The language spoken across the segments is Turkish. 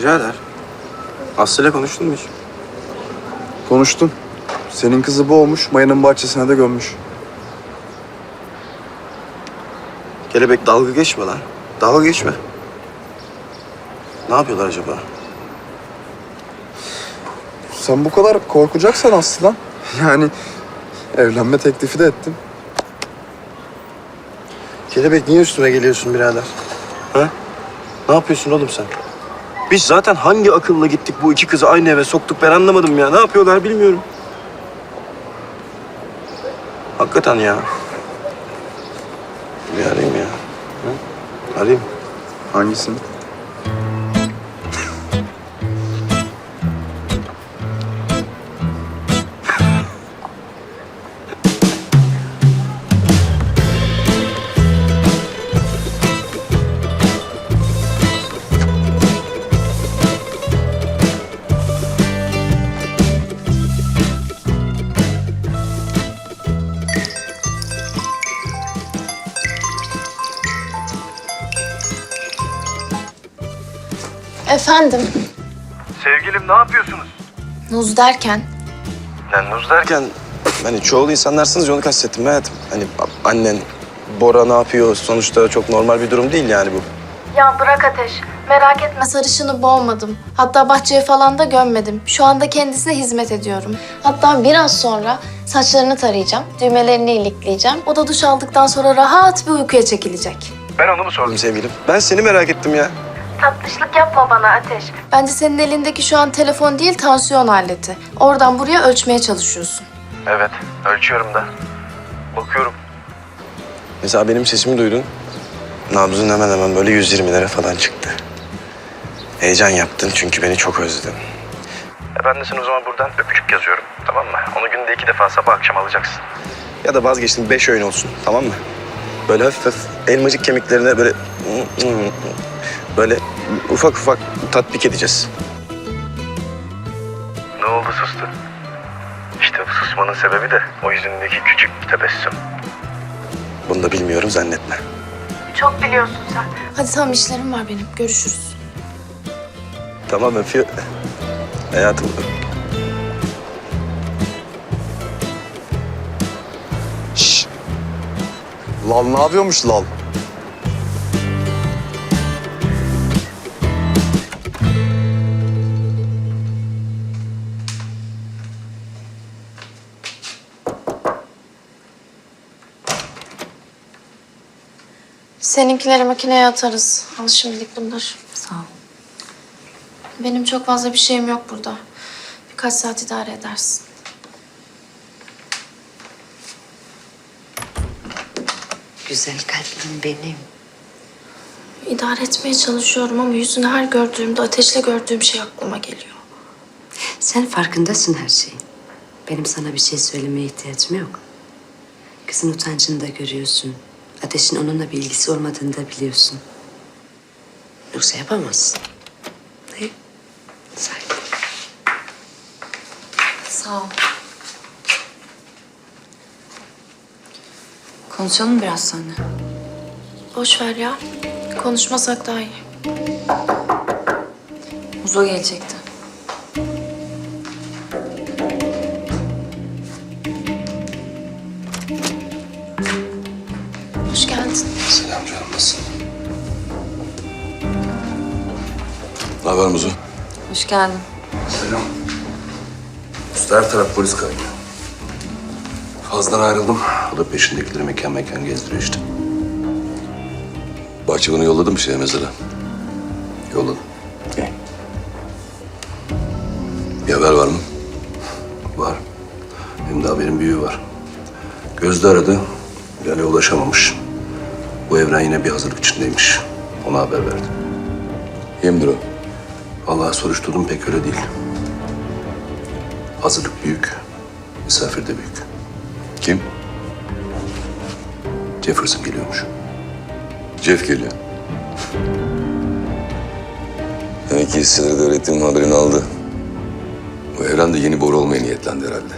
Birader. Aslı'yla konuştun mu hiç? Konuştum. Senin kızı boğmuş, mayanın bahçesine de gömmüş. Kelebek dalga geçme lan. Dalga geçme. Ne yapıyorlar acaba? Sen bu kadar korkacaksan Aslı'dan. Yani evlenme teklifi de ettim. Kelebek niye üstüme geliyorsun birader? Ha? Ne yapıyorsun oğlum sen? Biz zaten hangi akılla gittik bu iki kızı aynı eve soktuk ben anlamadım ya. Ne yapıyorlar bilmiyorum. Hakikaten ya. Bir arayayım ya. Ha? Arayayım. Hangisini? Efendim, Sevgilim ne yapıyorsunuz? Nuz derken Yani Nuz derken hani çoğul insanlarsınız ya onu kastettim hayatım. Hani a- annen Bora ne yapıyor sonuçta çok normal bir durum değil yani bu. Ya bırak Ateş. Merak etme sarışını boğmadım. Hatta bahçeye falan da gömmedim. Şu anda kendisine hizmet ediyorum. Hatta biraz sonra saçlarını tarayacağım. Düğmelerini ilikleyeceğim. O da duş aldıktan sonra rahat bir uykuya çekilecek. Ben onu mu sordum sevgilim? Ben seni merak ettim ya. Tatlışlık yapma bana Ateş. Bence senin elindeki şu an telefon değil tansiyon aleti. Oradan buraya ölçmeye çalışıyorsun. Evet, ölçüyorum da. Bakıyorum. Mesela benim sesimi duydun. Nabzın hemen hemen böyle 120'lere falan çıktı. Heyecan yaptın çünkü beni çok özledin. E ben de sana o zaman buradan öpücük yazıyorum, tamam mı? Onu günde iki defa sabah akşam alacaksın. Ya da vazgeçtim beş öğün olsun, tamam mı? Böyle hafif hafif elmacık kemiklerine böyle... Böyle ufak ufak tatbik edeceğiz. Ne oldu sustu? İşte bu susmanın sebebi de o yüzündeki küçük tebessüm. Bunu da bilmiyorum zannetme. Çok biliyorsun sen. Hadi tamam işlerim var benim. Görüşürüz. Tamam öpüyor. Hayatım. Şşş. Lal ne yapıyormuş Lal? Seninkileri makineye atarız. Al şimdilik bunları. Sağ ol. Benim çok fazla bir şeyim yok burada. Birkaç saat idare edersin. Güzel kalbim benim. İdare etmeye çalışıyorum ama yüzünü her gördüğümde ateşle gördüğüm şey aklıma geliyor. Sen farkındasın her şeyin. Benim sana bir şey söylemeye ihtiyacım yok. Kızın utancını da görüyorsun. Ateşin onunla bir ilgisi olmadığını da biliyorsun. Yoksa yapamazsın. Ne? Sakin. Sağ ol. Konuşalım biraz seninle. Boş ver ya. Konuşmasak daha iyi. Muzo gelecekti. Hoş geldin. Selam. Usta her taraf polis kaynıyor. Fazladan ayrıldım. O da peşindekileri mekan mekan gezdiriyor işte. Bahçıvanı yolladım şeye mezara. Yolladım. İyi. Bir haber var mı? Var. Hem de haberin büyüğü var. Gözde aradı. Bilal'e ulaşamamış. Bu evren yine bir hazırlık içindeymiş. Ona haber verdi. Kimdir o? Vallahi soruşturdum pek öyle değil. Hazırlık büyük, misafir de büyük. Kim? Jefferson geliyormuş. Jeff geliyor. Demek ki hisseleri devletin haberini aldı. Bu evrende yeni boru olmaya niyetlendi herhalde.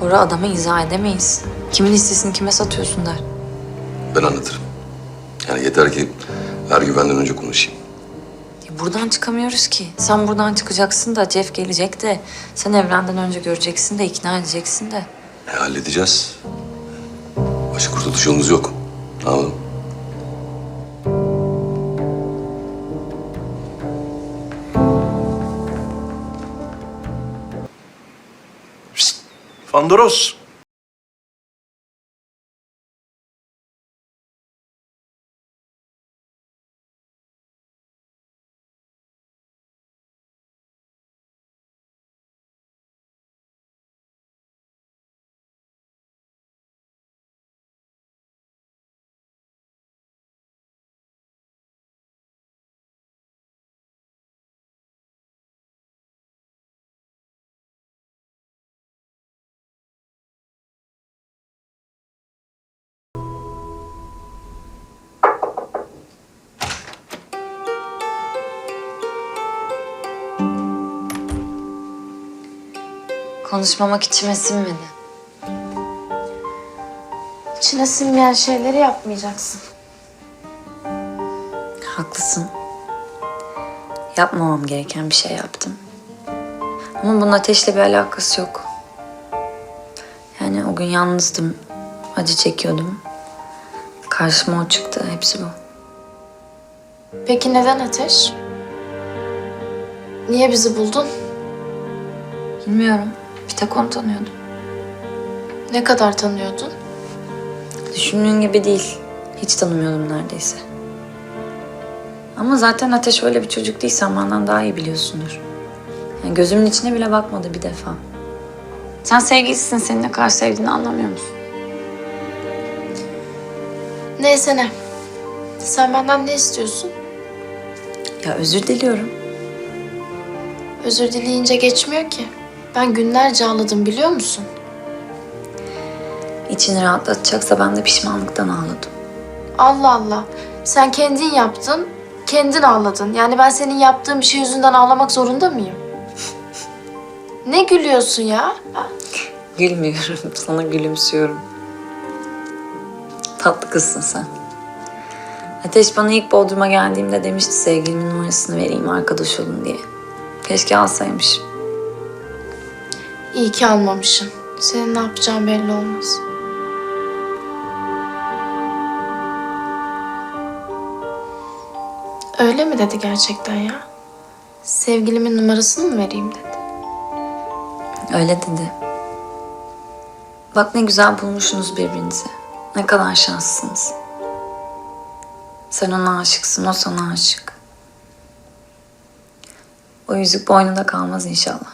Bora adama izah edemeyiz. Kimin hissesini kime satıyorsun der. Ben anlatırım. Yani yeter ki her güvenden önce konuşayım. Buradan çıkamıyoruz ki. Sen buradan çıkacaksın da Jeff gelecek de sen evrenden önce göreceksin de ikna edeceksin de. E, halledeceğiz. Başka kurtuluş yolumuz yok. Ne yapalım? Fandoros. Konuşmamak içime sinmedi. İçine sinmeyen şeyleri yapmayacaksın. Haklısın. Yapmamam gereken bir şey yaptım. Ama bunun ateşle bir alakası yok. Yani o gün yalnızdım. Acı çekiyordum. Karşıma o çıktı. Hepsi bu. Peki neden Ateş? Niye bizi buldun? Bilmiyorum. Bir tek onu tanıyordum. Ne kadar tanıyordun? Düşündüğün gibi değil. Hiç tanımıyordum neredeyse. Ama zaten Ateş öyle bir çocuk değil. Sen benden daha iyi biliyorsundur. Yani gözümün içine bile bakmadı bir defa. Sen sevgilisin. Seni ne kadar sevdiğini anlamıyor musun? Neyse ne. Sen benden ne istiyorsun? Ya özür diliyorum. Özür dileyince geçmiyor ki. Ben günlerce ağladım biliyor musun? İçini rahatlatacaksa ben de pişmanlıktan ağladım. Allah Allah. Sen kendin yaptın, kendin ağladın. Yani ben senin yaptığın bir şey yüzünden ağlamak zorunda mıyım? Ne gülüyorsun ya? Gülmüyorum. Sana gülümsüyorum. Tatlı kızsın sen. Ateş bana ilk Bodrum'a geldiğimde demişti sevgilimin numarasını vereyim arkadaş olun diye. Keşke alsaymış. İyi ki almamışsın. Senin ne yapacağın belli olmaz. Öyle mi dedi gerçekten ya? Sevgilimin numarasını mı vereyim dedi. Öyle dedi. Bak ne güzel bulmuşsunuz birbirinizi. Ne kadar şanslısınız. Sen ona aşıksın, o sana aşık. O yüzük boynunda kalmaz inşallah.